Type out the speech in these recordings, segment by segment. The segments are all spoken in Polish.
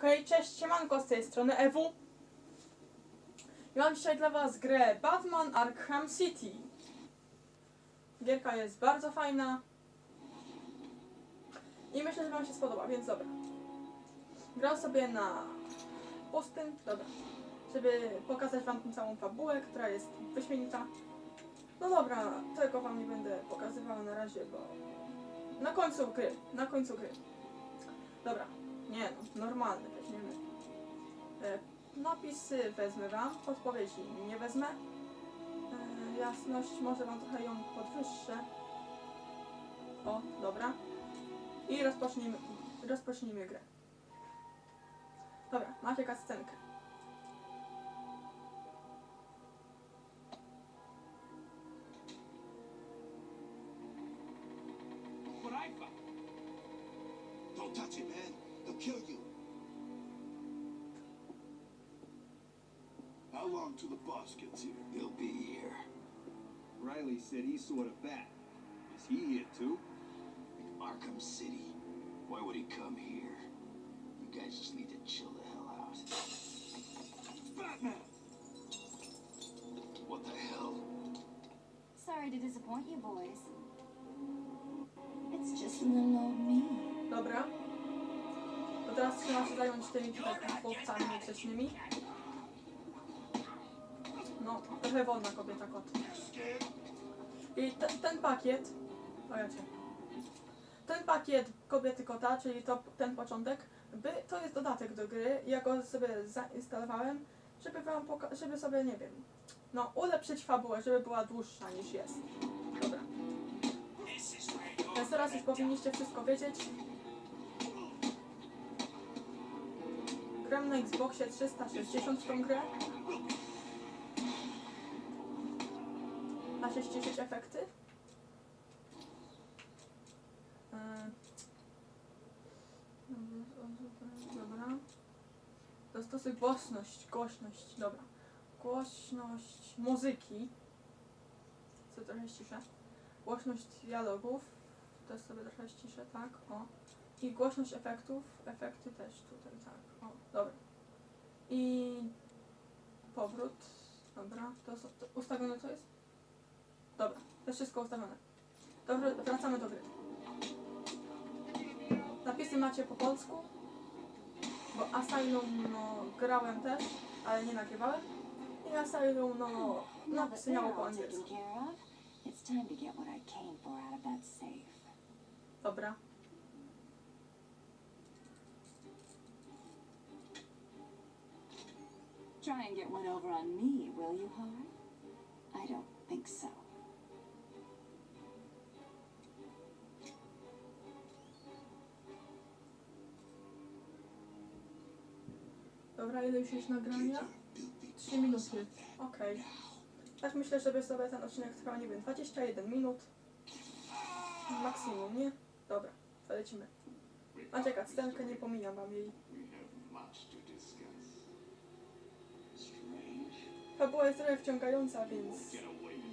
Okej, cześć, siemanko z tej strony EW. I mam dzisiaj dla was grę Batman Arkham City. Gierka jest bardzo fajna. I myślę, że wam się spodoba, więc dobra. Gram sobie na pustym, dobra. Żeby pokazać wam tą całą fabułę, która jest wyśmienita. No dobra, tego wam nie będę pokazywała na razie, bo na końcu gry, na końcu gry. Dobra, nie no, normalny weźmiemy. E, napisy wezmę wam, odpowiedzi nie wezmę. E, jasność, może wam trochę ją podwyższę. O, dobra. I rozpocznijmy, rozpocznijmy grę. Dobra, macie scenkę. Till the boss gets here? He'll be here. Riley said he saw the bat. Is he here too? In Arkham City. Why would he come here? You guys just need to chill the hell out. Batman! What the hell? Sorry to disappoint you, boys. It's just little old me. Dobra. To teraz trzeba się zająć tymi tutaj chłopcami grzecznymi. Trochę wolna kobieta kot. I te, ten pakiet... O ja cię. Ten pakiet kobiety kota, czyli to ten początek, by, to jest dodatek do gry. Ja go sobie zainstalowałem, żeby wam żeby sobie, nie wiem, no ulepszyć fabułę, żeby była dłuższa niż jest. Dobra. Więc teraz już powinniście wszystko wiedzieć. Gram na Xboxie 360 w tą grę. Się ściszyć efekty. Yy. Dobra. Dostosuj głośność, głośność, dobra. Głośność muzyki. Co trochę ściszę. Głośność dialogów. Też sobie trochę ściszę, tak, o. I głośność efektów. Efekty też tutaj, tak, o, dobra. I powrót. Dobra, to, to ustawione to jest? Dobra, to jest wszystko ustawione. Dobra, wracamy do gry. Napisy macie po polsku, bo Asylum no, grałem też, ale nie nagrywałem. I Asylum no, that napisy miało po angielsku. Dobra. Try and get one over on me, will you, Hard? I don't think so. Dobra, ile już jest nagrania? 3 minuty. Okej. Tak myślę, żeby sobie ten odcinek trwał, nie wiem, 21 minut. Maksimum, nie? Dobra, to lecimy. Macie scenkę, nie pomijam wam jej. Fabuła jest trochę wciągająca, więc...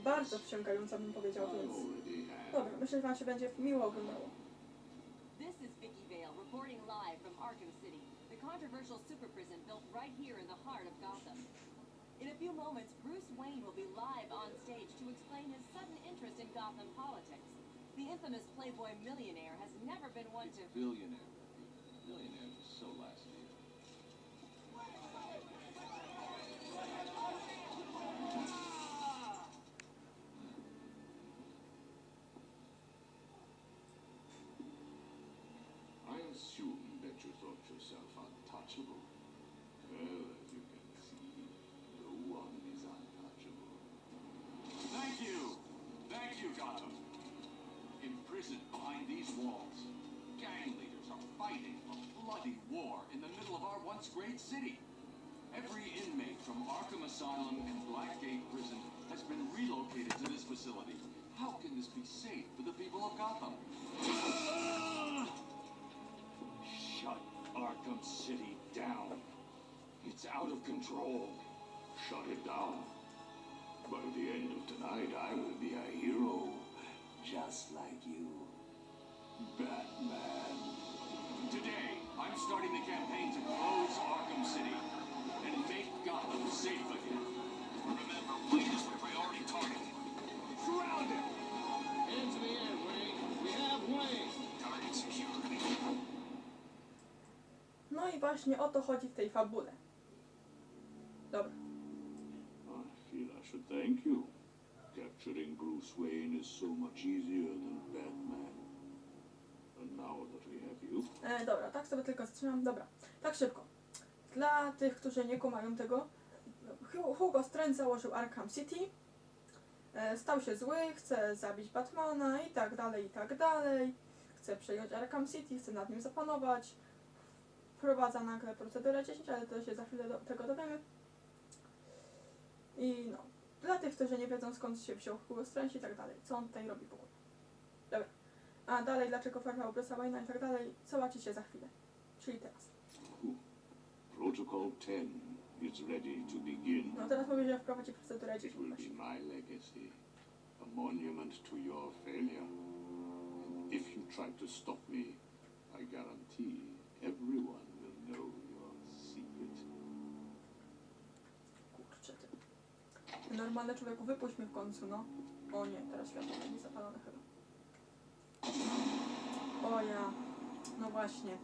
Bardzo wciągająca bym powiedział, więc... Dobra, myślę, że wam się będzie miło oglądało. This is Vicky Vale reporting live from Arkham City, the controversial super prison built right here in the heart of Gotham. In a few moments, Bruce Wayne will be live on stage to explain his sudden interest in Gotham politics. The infamous Playboy millionaire has never been one to. Billionaire. Millionaires are so last year. Once great city. Every inmate from Arkham Asylum and Blackgate Prison has been relocated to this facility. How can this be safe for the people of Gotham? Shut Arkham City down. It's out of control. Shut it down. By the end of tonight, I will be a hero. Just like you. Batman. Today, I'm starting the campaign to close Arkham City and make Gotham safe again. Remember, Wayne is the priority target. Surround him! Into the air, Wayne. We have Wayne. Target secured. No i właśnie o to chodzi w tej fabule. Dobra. I feel I should thank you. Capturing Bruce Wayne is so much easier than Batman. And now that E, dobra, tak sobie tylko zatrzymam. Dobra, tak szybko. Dla tych, którzy nie kumają tego, Hu- Hugo Strange założył Arkham City, e, stał się zły, chce zabić Batmana i tak dalej, i tak dalej. Chce przejąć Arkham City, chce nad nim zapanować. Wprowadza nagle procedurę 10, ale to się za chwilę do, tego dowiemy. I no, dla tych, którzy nie wiedzą skąd się wziął Hugo Strange i tak dalej, co on tutaj robi w ogóle. A dalej, dlaczego porwał Bruce'a Wayne'a i tak dalej, zobaczycie za chwilę. Czyli teraz. Protocol 10 is ready to begin. No teraz mówię, że wprowadzi procedurę It 10 will be my legacy, a monument to your failure. And if you try to stop me, I guarantee everyone will know your secret. Kurczę ty. Normalny człowieku, wypuść mnie w końcu, no. O nie, teraz światło będzie zapalone chyba. O ja. No właśnie.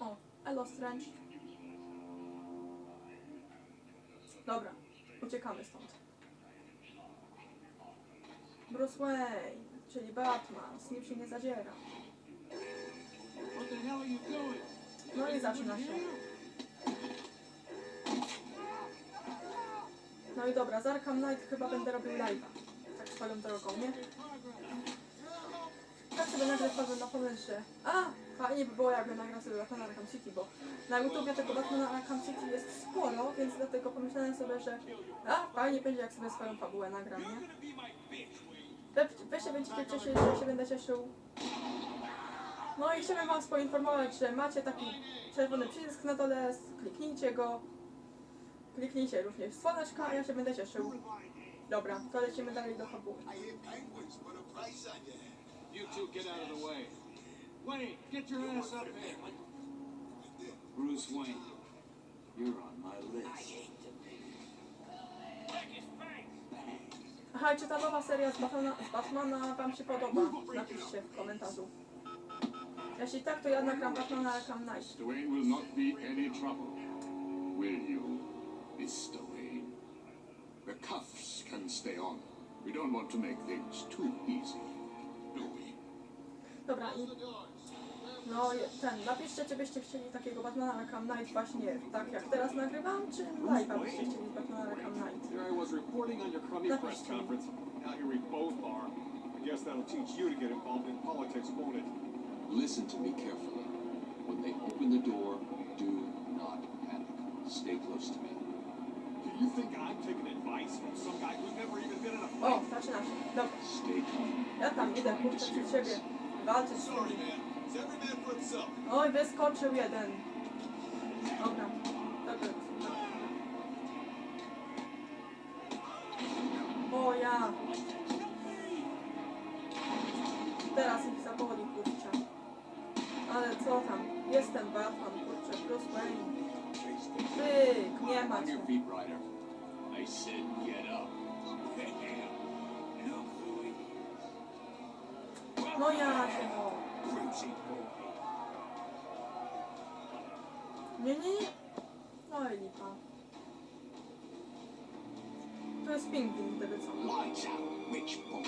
O, Elo Strange. Dobra, uciekamy stąd. Bruce Wayne, czyli Batman, z nim się nie zadziera. No i zaczyna się. No i dobra, z Arkham Knight chyba będę robił live'a. Tak swoją drogą, nie? Tak sobie nagle wpadłem na pomysł, a, fajnie by było jakby nagrał sobie Batmana Arkham City, bo na YouTubie tego Batmana Arkham City jest sporo, więc dlatego pomyślałem sobie, że a, fajnie będzie jak sobie swoją fabułę nagram, nie? Wy, wy się będziecie cieszyć, że się będę cieszył. No i chciałbym was poinformować, że macie taki czerwony przycisk na dole, kliknijcie go. Kliknijcie również w słoneczko, a ja się będę cieszył. Dobra, to lecimy dalej do head. You two get out of the way. Wayne, get your ass up here. Bruce Wayne, you're on my list. Aha, czy ta nowa seria z Batmana, z Batmana wam się podoba? Napiszcie w komentarzu. Jeśli tak, to ja nagram Batmana Arkham Knight. Dwayne will not be any trouble. Will you, Mr. Wayne? The cuffs can stay on. We don't want to make things too easy, do we? Dobra, i... No, je- ten, napiszcie, czy byście chcieli takiego Batmana Arkham Knight właśnie tak jak teraz nagrywam, czy live'a byście chcieli z Batmana Arkham Knight. Here I was reporting on your crummy That press was conference. Now here we both are. I guess that'll teach you to get involved in politics, won't it? Listen to me carefully. When they open the door, do not panic. Stay close to me. You think I'm taking advice from some guy who's never even been in a O, fight? zaczyna się. Dobra, Stay calm. ja tam idę, kurczę, przed siebie. Walczyć Sorry, man. It's every man for himself. Oj, wyskoczył jeden. Dobra, dobra. O ja. Teraz ich zaboli, kurczę. Ale co tam? Jestem Batman, kurczę, Bruce Wayne. Pyk, nie ma On cię. your feet, Ryder. I said get up. No ja no. Nie, nie, nie. No i lipa. To jest pingwin, gdyby co. Lights out, witch boy.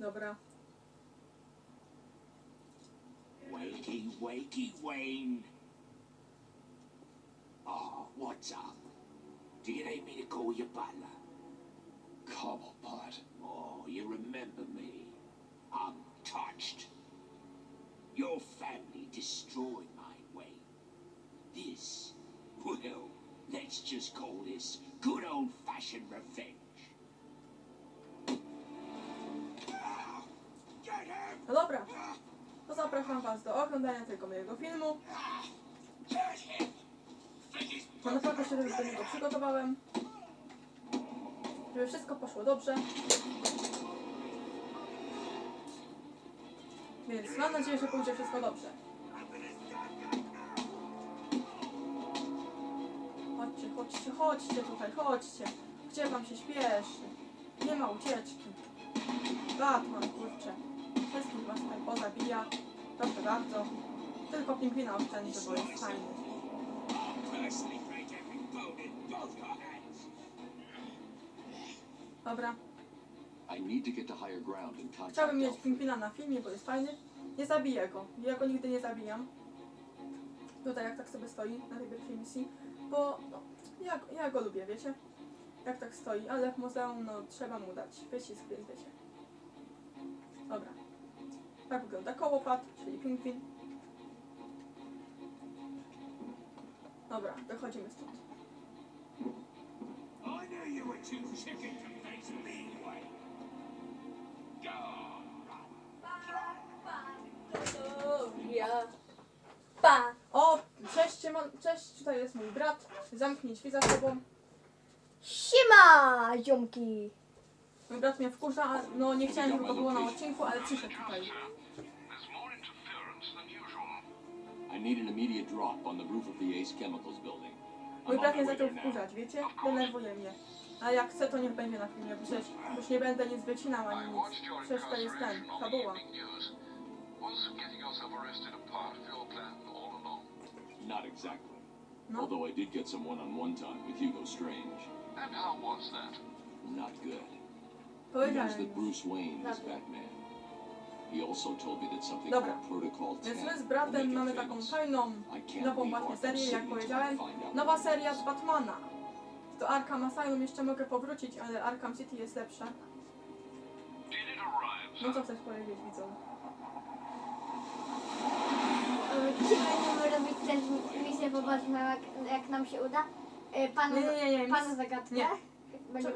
Dobra. Wakey, Wayne. Oh, what's up? Do you need me to call you butler? Cobblepot. Oh, you remember me. I'm touched. Your family destroyed my Wayne. This, well, let's just call this good old-fashioned revenge. Zapraszam Was do oglądania tego mojego filmu. Naprawdę się do niego przygotowałem. Żeby wszystko poszło dobrze. Więc mam nadzieję, że pójdzie wszystko dobrze. Chodźcie, chodźcie, chodźcie tutaj, chodźcie. Gdzie wam się śpieszy? Nie ma ucieczki. Batman, kurczę. Wszystkich was tutaj pozabija. Proszę bardzo. Tylko pingwina oszczędzę, bo jest fajny. Dobra. Chciałbym mieć pingwina na filmie, bo jest fajny. Nie zabiję go. Ja go nigdy nie zabijam. Tutaj jak tak sobie stoi na tej pierwszej misji. Bo no, ja, ja go lubię, wiecie? Jak tak stoi, ale w muzeum no trzeba mu dać wycisk, więc wiecie. Dobra. Tak wygląda kołopad, czyli pingwin. Dobra, wychodzimy stąd. Go! Pa! O, cześć, Szymon, cześć, tutaj jest mój brat. Zamknij drzwi za sobą. Siema, ziomki! Mój brat mnie wkurza, a no nie chciałem, żeby to było na odcinku, ale przyszedł tutaj. Need an immediate drop on the roof of the Ace Chemicals building. Mój brat mnie zaczął wkurzać, wiecie? Denerwuje mnie. A jak chcę, to niech będzie na filmie, bo przecież już nie będę nic wycinał ani nic. Przecież to jest ten, fabuła. Not exactly. No. Although I did get some one-on-one time with Hugo Strange. And how was that? Not good. He knows that. Bruce Wayne is Batman. Dobra. called Protocol 10 Więc my z bratem mamy taką fajną, nową leave właśnie Arkham serię, City jak powiedziałem. Nowa seria z. Batmana. Do Arkham Asylum jeszcze mogę powrócić, ale Arkham City jest lepsze. No co chcesz powiedzieć widzom? E, Dzisiaj będziemy robić też misję poboczną, jak, jak nam się uda. E, Panu, Nie, nie, nie, nie, panu mis- zagadkę. nie.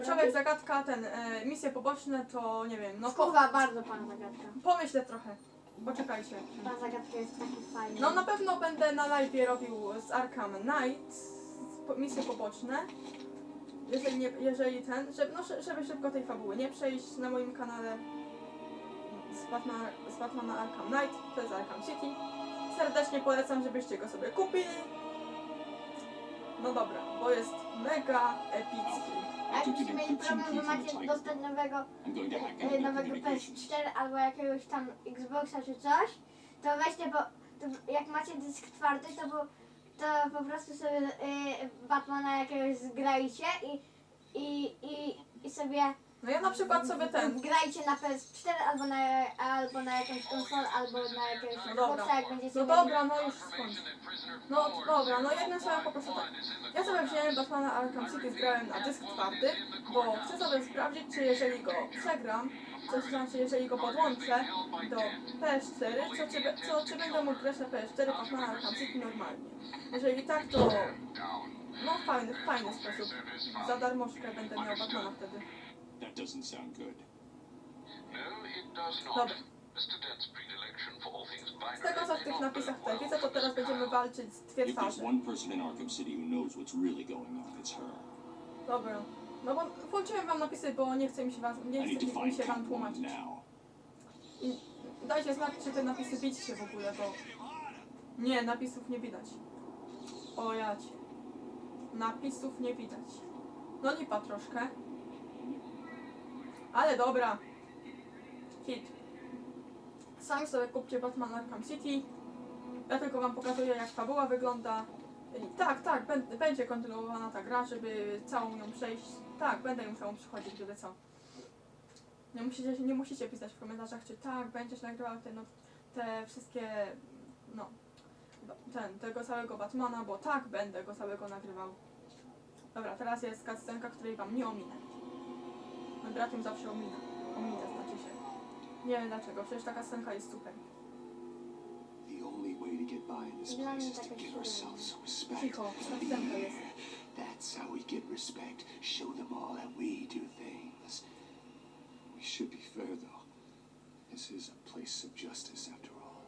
Człowiek zagadka, ten, e, misje poboczne to nie wiem, no po, bardzo pana zagadka. pomyślę trochę. Poczekajcie. Pan zagadka jest taki fajny. No na pewno będę na live robił z Arkham Knight po- misje poboczne. Jeżeli, nie, jeżeli ten, żeby, no, żeby szybko tej fabuły nie przejść na moim kanale z Batmana, z Batmana Arkham Knight, to jest Arkham City. Serdecznie polecam, żebyście go sobie kupili. No dobra, bo jest mega epicki. A jakbyście mieli problem, że macie dostać nowego, e, nowego communications. PS4 albo jakiegoś tam Xboxa czy coś, to weźcie, bo to jak macie dysk twardy, to, bo, to po prostu sobie e, Batmana jakiegoś zgrajcie i, i, i, i sobie No ja na przykład sobie ten, grajcie na PS4 albo na, albo na jakąś konsolę, albo na jakiegoś No dobra. Xboxa, jak będziecie no mieli. dobra, no już skończę. No dobra, no jednym słowem po prostu tak. Ja sobie wziąłem Batmana Arkham City, zgrałem na dysk twardy, bo chcę sobie sprawdzić, czy jeżeli go przegram, to znaczy jeżeli go podłączę do PS4, to czy, be- to, czy będę mógł grać na PS4 Batmana Arkham City normalnie. Jeżeli tak, to no fajny, fajny sposób. Za darmożkę będę miał Batmana wtedy. That doesn't sound good. No, it does not. Dobra. Mr. Dent's predilection for all things Z binary tego co w tych napisach tutaj widzę, to teraz będziemy walczyć z dwie If there's twarze. one person in Arkham City who knows what's really going on, it's her. Dobra. No bo włączyłem wam napisy, bo nie chce mi się, was, I nie need to chce mi find się wam tłumaczyć. now. I dajcie znać, czy te napisy widzicie w ogóle, bo... Nie, napisów nie widać. O jacie. Napisów nie widać. No lipa troszkę. Ale dobra. Hit. Sami sobie kupcie Batman Arkham City. Ja tylko wam pokazuję, jak fabuła wygląda. I tak, tak, bę- będzie kontynuowana ta gra, żeby całą ją przejść. Tak, będę ją całą przychodzić, gdyby co. Nie musicie, nie musicie pisać w komentarzach, czy tak, będziesz nagrywał te, no, te wszystkie, no, ten, tego całego Batmana, bo tak, będę go całego nagrywał. Dobra, teraz jest cutscenka, której wam nie ominę. Mój brat ją zawsze omina. Ominę, znaczy się. Nie wiem dlaczego, przecież ta cutscenka jest super. The only way to get by in this Dla place mnie is to taka give ourselves some respect. Cicho, cutscenka jest. That's how we get respect. Show them all that we do things. We should be fair, though. This is a place of justice, after all.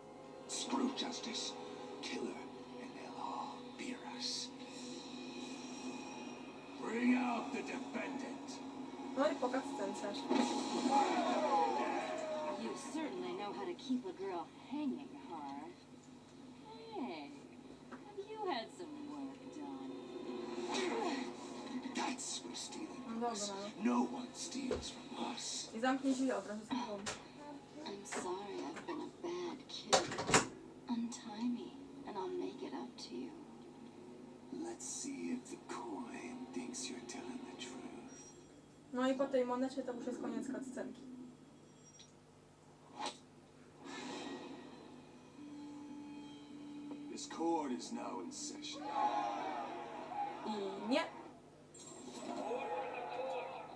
Screw justice. Kill her, and they'll all fear us. Bring out the defendant. No i po cutscence. You certainly know how to keep a girl hanging hard. Hey, have you had some work done? That's where stealing Dobra. No one steals from us. I zamknij drzwi od razu z tobą. I'm sorry No i po tej monecie to już jest koniec cutscenki. This court is now in session. I nie.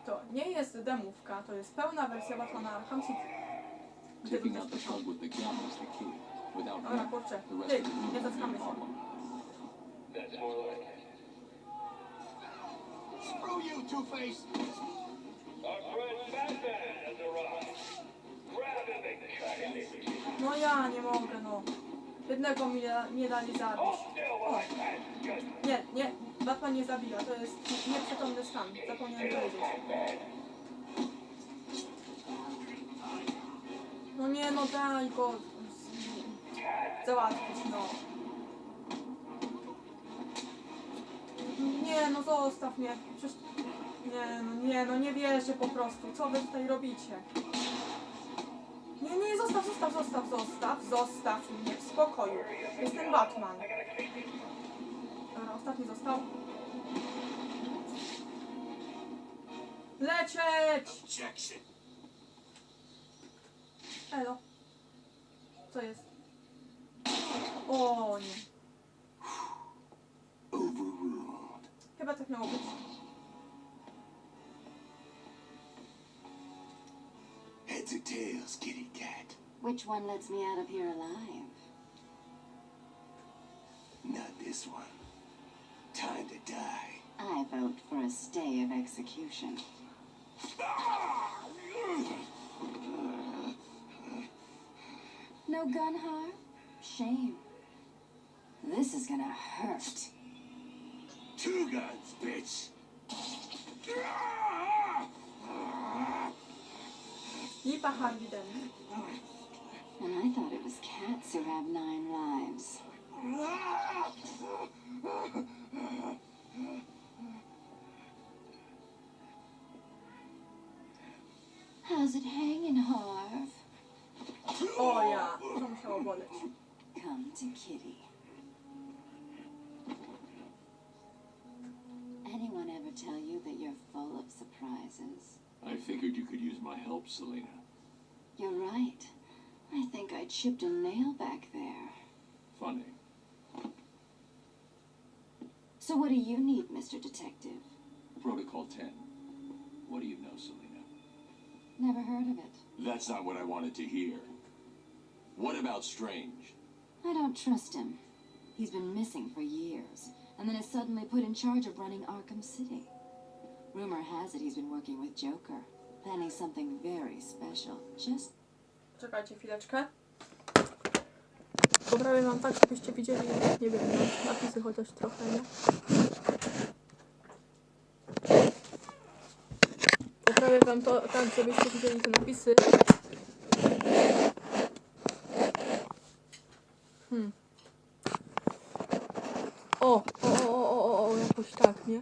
To nie jest demówka, to jest pełna wersja Batmana Arkham City. Taking out the plug with the gun is the key. Without Dobra, kurczę. the rest Ty, of the room nie be zatkamy się. That's more like it. Screw you, Two-Face! No ja nie mogę, no. Jednego mi nie, nie dali zabić. Judgment. Nie, nie, Batman nie zabija, to jest nieprzytomny stan. Zapomniałem powiedzieć. No nie, no daj go załatwić, no. Nie, no zostaw mnie. Przecież... Nie, no nie, no nie wierzę po prostu. Co wy tutaj robicie? Nie, nie, zostaw, zostaw, zostaw, zostaw, zostaw mnie w spokoju. Jestem Batman. Dobra, ostatni został. Lecieć! Objection! Elo. Co jest? O nie. Chyba tak miało być. Kitty cat? Which one lets me out of here alive? Not this one. Time to die. I vote for a stay of execution. No gun harm? Shame. This is gonna hurt. Two guns, bitch! Dent. Oh. And I thought it was cats who have nine lives. How's it hanging, Harv? O ja, to musiało boleć. Come to Kitty. Anyone ever tell you that you're full of surprises? I figured you could use my help, Selena. You're right. I think I chipped a nail back there. Funny. So what do you need, Mr. Detective? Protocol 10. What do you know, Selena? Never heard of it. That's not what I wanted to hear. What about Strange? I don't trust him. He's been missing for years, and then is suddenly put in charge of running Arkham City. Rumor has it he's been working with Joker, planning something very special. Just Czekajcie chwileczkę. Poprawię wam tak, żebyście widzieli, nie wiem, no, napisy chociaż trochę, nie? Poprawię wam to tak, żebyście widzieli te napisy. Hmm. O, o, o, o, o, o, jakoś tak, nie?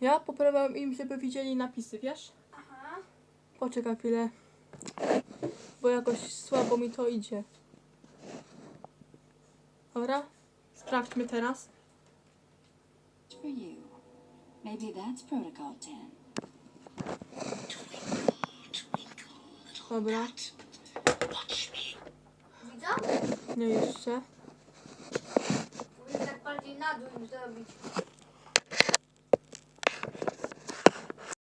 Ja poprawiam im, żeby widzieli napisy, wiesz? Aha. Poczekaj chwilę. Bo jakoś słabo mi to idzie. Dobra? Sprawdźmy teraz. for you. Maybe that's Protocol 10. Dobra. Widzą? Nie jeszcze. Powinien tak bardziej na dół zrobić.